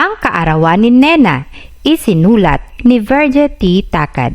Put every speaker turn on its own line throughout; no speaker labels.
Ang kaarawan ni Nena, isinulat ni Virgie T. Takad.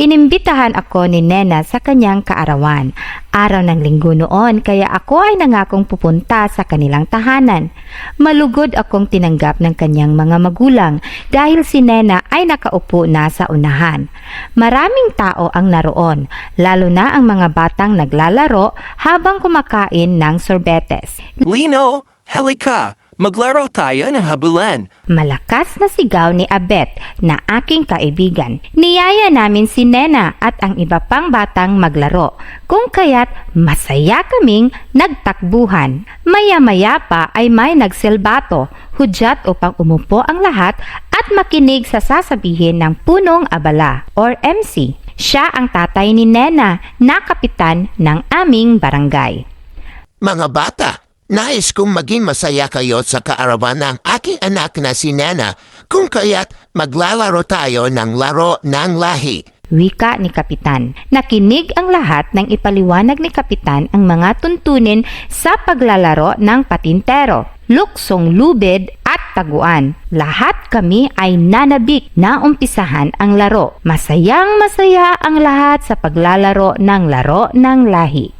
Inimbitahan ako ni Nena sa kanyang kaarawan. Araw ng linggo noon kaya ako ay nangakong pupunta sa kanilang tahanan. Malugod akong tinanggap ng kanyang mga magulang dahil si Nena ay nakaupo na sa unahan. Maraming tao ang naroon, lalo na ang mga batang naglalaro habang kumakain ng sorbetes.
Lino, halika. Maglaro tayo ng habulan.
Malakas na sigaw ni Abet na aking kaibigan. Niyaya namin si Nena at ang iba pang batang maglaro, kung kaya't masaya kaming nagtakbuhan. Maya-maya pa ay may nagselbato, hudyat upang umupo ang lahat at makinig sa sasabihin ng punong abala or MC. Siya ang tatay ni Nena na kapitan ng aming barangay.
Mga bata, nais kong maging masaya kayo sa kaarawan ng aking anak na si Nena kung kaya't maglalaro tayo ng laro ng lahi.
Wika ni Kapitan. Nakinig ang lahat ng ipaliwanag ni Kapitan ang mga tuntunin sa paglalaro ng patintero, luksong lubid at taguan. Lahat kami ay nanabik na umpisahan ang laro. Masayang masaya ang lahat sa paglalaro ng laro ng lahi.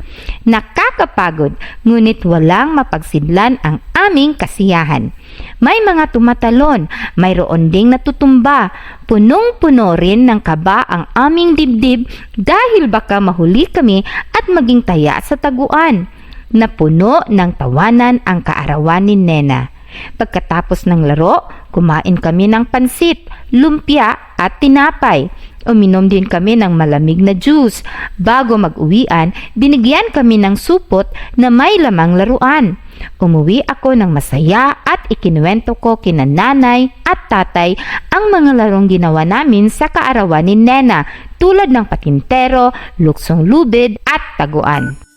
Nakakapagod, ngunit walang mapagsidlan ang aming kasiyahan. May mga tumatalon, mayroon ding natutumba. Punong-puno rin ng kaba ang aming dibdib dahil baka mahuli kami at maging taya sa taguan. Napuno ng tawanan ang kaarawan ni Nena. Pagkatapos ng laro, kumain kami ng pansit, lumpia at tinapay. Uminom din kami ng malamig na juice. Bago mag-uwian, binigyan kami ng supot na may lamang laruan. Umuwi ako ng masaya at ikinuwento ko kina nanay at tatay ang mga larong ginawa namin sa kaarawan ni Nena tulad ng patintero, luksong lubid at taguan.